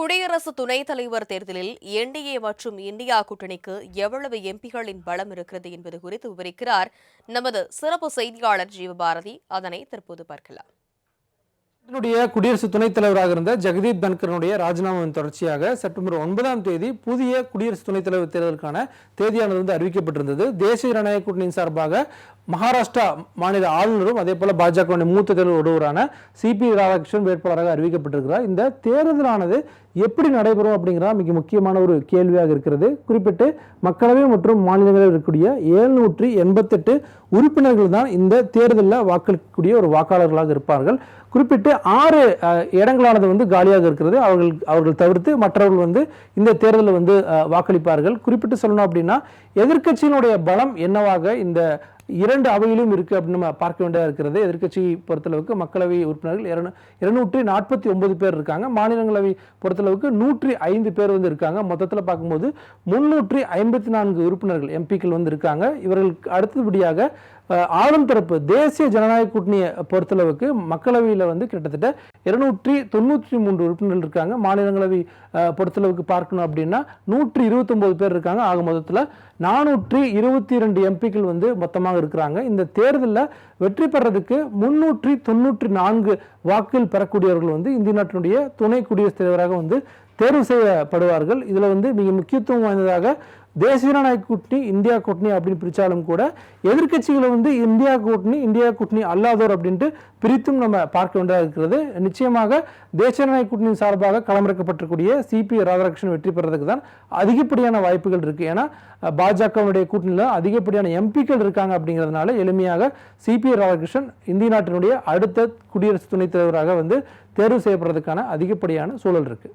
குடியரசு துணைத் தலைவர் தேர்தலில் என்டிஏ மற்றும் இந்தியா கூட்டணிக்கு எவ்வளவு எம்பிகளின் பலம் இருக்கிறது என்பது குறித்து விவரிக்கிறார் நமது சிறப்பு செய்தியாளர் ஜீவபாரதி. அதனை தற்போது பார்க்கலாம். இதனுடைய குடியரசு துணைத் தலைவராக இருந்த ஜெகதீப் தன்கரனுடைய ராஜினாமாவின் தொடர்ச்சியாக செப்டம்பர் ஒன்பதாம் தேதி புதிய குடியரசு துணைத் தலைவர் தேர்தலுக்கான தேதியானது வந்து அறிவிக்கப்பட்டிருந்தது. தேசிய ஜனநாயக கூட்டணியின் சார்பாக மகாராஷ்டிரா மாநில ஆளுநரும் அதே போல பாஜகவுடைய மூத்த தலைவர் ஒருவரான சிபி ராதாகிருஷ்ணன் வேட்பாளராக அறிவிக்கப்பட்டிருக்கிறார். இந்த தேர்தலானது எப்படி நடைபெறும் அப்படிங்கிறதா மிக முக்கியமான ஒரு கேள்வியாக இருக்கிறது. குறிப்பிட்டு மக்களவை மற்றும் மாநிலங்களில் இருக்கக்கூடிய ஏழுநூற்றி எண்பத்தெட்டு உறுப்பினர்கள் தான் இந்த தேர்தலில் வாக்களிக்கக்கூடிய ஒரு வாக்காளர்களாக இருப்பார்கள். குறிப்பிட்டு ஆறு இடங்களானது வந்து காலியாக இருக்கிறது. அவர்கள் அவர்கள் தவிர்த்து மற்றவர்கள் வந்து இந்த தேர்தலில் வந்து வாக்களிப்பார்கள். குறிப்பிட்டு சொல்லணும் அப்படின்னா எதிர்க்கட்சியினுடைய பலம் என்னவாக இந்த இரண்டு அவையிலும் இருக்குது அப்படின்னு நம்ம பார்க்க வேண்டியதாக இருக்கிறது. எதிர்க்கட்சி பொறுத்தளவுக்கு மக்களவை உறுப்பினர்கள் இரநூ இருநூற்றி நாற்பத்தி ஒன்பது பேர் இருக்காங்க. மாநிலங்களவை பொறுத்தளவுக்கு நூற்றி ஐந்து பேர் வந்து இருக்காங்க. மொத்தத்தில் பார்க்கும்போது முன்னூற்றி ஐம்பத்தி நான்கு உறுப்பினர்கள் எம்பிக்கள் வந்து இருக்காங்க. இவர்களுக்கு அடுத்தபடியாக ஆளும் தரப்பு தேசிய ஜனநாயக கூட்டணியை பொறுத்தளவுக்கு மக்களவையில் வந்து கிட்டத்தட்ட இருநூற்றி தொண்ணூற்றி மூன்று உறுப்பினர்கள் இருக்காங்க. மாநிலங்களவை பொறுத்தளவுக்கு பார்க்கணும் அப்படின்னா நூற்றி இருபத்தொம்போது பேர் இருக்காங்க. ஆக மொத்தத்தில் நானூற்றி இருபத்தி ரெண்டு எம்பிக்கள் வந்து மொத்தமாக இருக்கிறாங்க. இந்த தேர்தலில் வெற்றி பெறதுக்கு முன்னூற்றி தொண்ணூற்றி நான்கு வாக்குகள் பெறக்கூடியவர்கள் வந்து இந்திய நாட்டினுடைய துணை குடியரசுத் தலைவராக வந்து தேர்வு செய்யப்படுவார்கள். இதில் வந்து மிக முக்கியத்துவம் வாய்ந்ததாக தேசிய ஜனநாயக கூட்டணி இந்தியா கூட்டணி அப்படின்னு பிரித்தாலும் கூட எதிர்க்கட்சிகளை வந்து இந்தியா கூட்டணி இந்தியா கூட்டணி அல்லாதோர் அப்படின்ட்டு பிரித்தும் நம்ம பார்க்க வேண்டியதாக இருக்கிறது. நிச்சயமாக தேசிய ஜனநாயக கூட்டணி சார்பாக களமிறக்கப்பட்டிருக்கூடிய சிபி ராதாகிருஷ்ணன் வெற்றி பெறதுக்கு தான் அதிகப்படியான வாய்ப்புகள் இருக்குது ஏன்னா பாஜகவுடைய பாஜகவினுடைய கூட்டணியில் அதிகப்படியான எம்பிக்கள் இருக்காங்க அப்படிங்கிறதுனால எளிமையாக சிபி ராதாகிருஷ்ணன் இந்திய நாட்டினுடைய அடுத்த குடியரசு துணைத் தலைவராக வந்து தேர்வு செய்யப்படுறதுக்கான அதிகப்படியான சூழல் இருக்குது